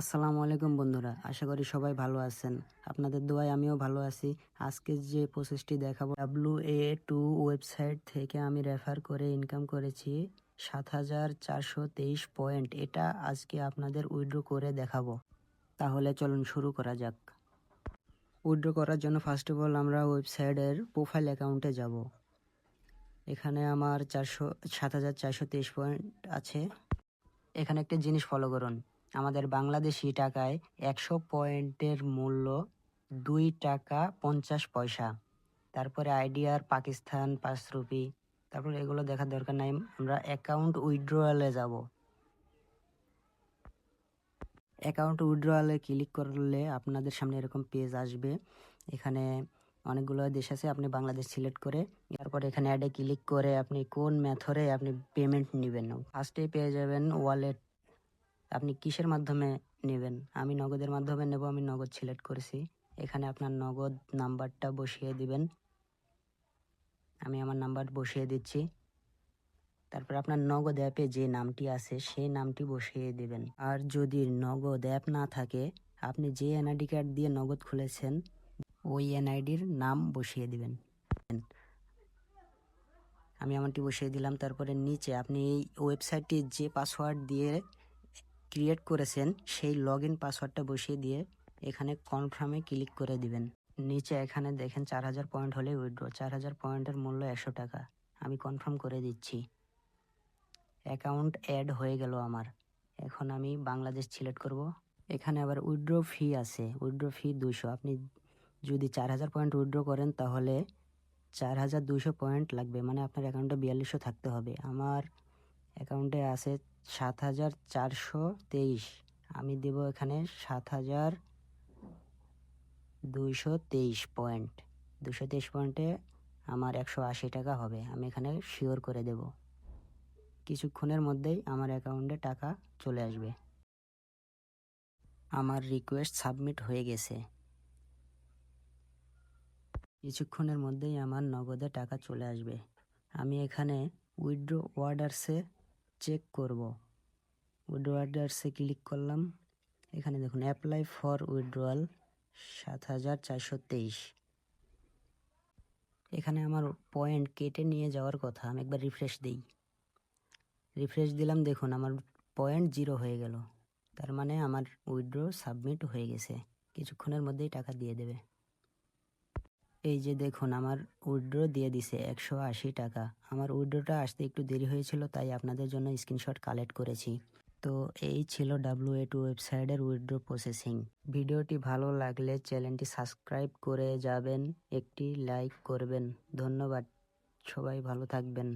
আসসালামু আলাইকুম বন্ধুরা, আশা করি সবাই ভালো আছেন। আপনাদের দোয়ায় আমিও ভালো আছি। আজকে যে প্রসেসটি দেখাবো ডাব্লু এ টু ওয়েবসাইট থেকে আমি রেফার করে ইনকাম করেছি সাত হাজার চারশো তেইশ পয়েন্ট এটা আজকে আপনাদের উইড্রো করে দেখাবো। তাহলে চলুন শুরু করা যাক। উইড্রো করার জন্য ফার্স্ট অফ অল আমরা ওয়েবসাইটের প্রোফাইল অ্যাকাউন্টে যাব। এখানে আমার চারশো, সাত হাজার চারশো তেইশ পয়েন্ট আছে। এখানে একটা জিনিস ফলো করুন। আমাদের বাংলাদেশি টাকায় একশো পয়েন্টের মূল্য দুই টাকা পঞ্চাশ পয়সা। তারপরে আইডিয়ার পাকিস্তান পাঁচ রুপি। তারপরে এগুলো দেখার দরকার নাই, আমরা অ্যাকাউন্ট উইথড্রয়ালে যাব। অ্যাকাউন্ট উইথড্রয়ালে ক্লিক করলে আপনাদের সামনে এরকম পেজ আসবে। এখানে অনেকগুলো দেশ আছে, আপনি বাংলাদেশ সিলেক্ট করে, তারপর এখানে অ্যাডে ক্লিক করে আপনি কোন মেথডে আপনি পেমেন্ট নেবেন। ফার্স্টে পেয়ে যাবেন ওয়ালেট আপনি কিসের মাধ্যমে নেবেন? আমি নগদের মাধ্যমে নেব, আমি নগদ সিলেক্ট করেছি। এখানে আপনার নগদ নাম্বারটা বসিয়ে দিবেন। আমি আমার নাম্বার বসিয়ে দিচ্ছি। তারপর আপনার নগদ অ্যাপে যে নামটি আছে, সেই নামটি বসিয়ে দিবেন। আর যদি নগদ অ্যাপ না থাকে, আপনি যে এনআইডি কার্ড দিয়ে নগদ খুলেছেন, ওই এনআইডির নাম বসিয়ে দিবেন। আমি আমারটি বসিয়ে দিলাম, তারপরে নিচে আপনি এই ওয়েবসাইটটি যে পাসওয়ার্ড দিয়ে ক্রিয়েট করেছেন, সেই লগ ইন পাসওয়ার্ডটা বসিয়ে দিয়ে এখানে কনফার্মে ক্লিক করে দিবেন। নিচে এখানে দেখেন চার হাজার পয়েন্ট হলে উইড্রো চার হাজার পয়েন্টের মূল্য একশো টাকা। আমি কনফার্ম করে দিচ্ছি। অ্যাকাউন্ট অ্যাড হয়ে গেল আমার। এখন আমি বাংলাদেশ সিলেক্ট করব। এখানে আবার উইড্রো ফি আছে উইড্রো ফি দুশো আপনি যদি চার হাজার পয়েন্ট উইড্রো করেন তাহলে চার হাজার দুশো পয়েন্ট লাগবে মানে আপনার অ্যাকাউন্টে বিয়াল্লিশশো থাকতে হবে। আমার অ্যাকাউন্টে আছে সাত হাজার চারশো তেইশ। আমি দেব এখানে সাত হাজার দুইশো তেইশ পয়েন্ট। দুশো তেইশ পয়েন্টে আমার একশো আশি টাকা হবে। আমি এখানে শিওর করে দেব। কিছুক্ষণের মধ্যেই আমার অ্যাকাউন্টে টাকা চলে আসবে। আমার রিকোয়েস্ট সাবমিট হয়ে গেছে। কিছুক্ষণের মধ্যেই আমার নগদে টাকা চলে আসবে। আমি এখানে উইথড্র অর্ডারসে চেক করব। উইথড্র অর্ডারসে ক্লিক করলাম। এখানে দেখুন অ্যাপ্লাই ফর উইথড্রয়াল সাত হাজার চারশো তেইশ। এখানে আমার পয়েন্ট কেটে নিয়ে যাওয়ার কথা, আমি একবার রিফ্রেশ দিই। রিফ্রেশ দিলাম, দেখুন, আমার পয়েন্ট জিরো হয়ে গেল। তার মানে আমার উইথড্র সাবমিট হয়ে গেছে। কিছুক্ষণের মধ্যেই টাকা দিয়ে দেবে। এই যে দেখুন, আমার উইড্রো দিয়ে দিছে একশো আশি টাকা। আমার উইড্রোটা আসতে একটু দেরি হয়েছিল, তাই আপনাদের জন্য স্ক্রিনশট কালেক্ট করেছি। তো এই ছিল ডাব্লিউ এ টু ওয়েবসাইটের উইড্রো প্রসেসিং ভিডিওটি ভালো লাগলে চ্যানেলটি সাবস্ক্রাইব করে যাবেন, একটি লাইক করবেন। ধন্যবাদ, সবাই ভালো থাকবেন।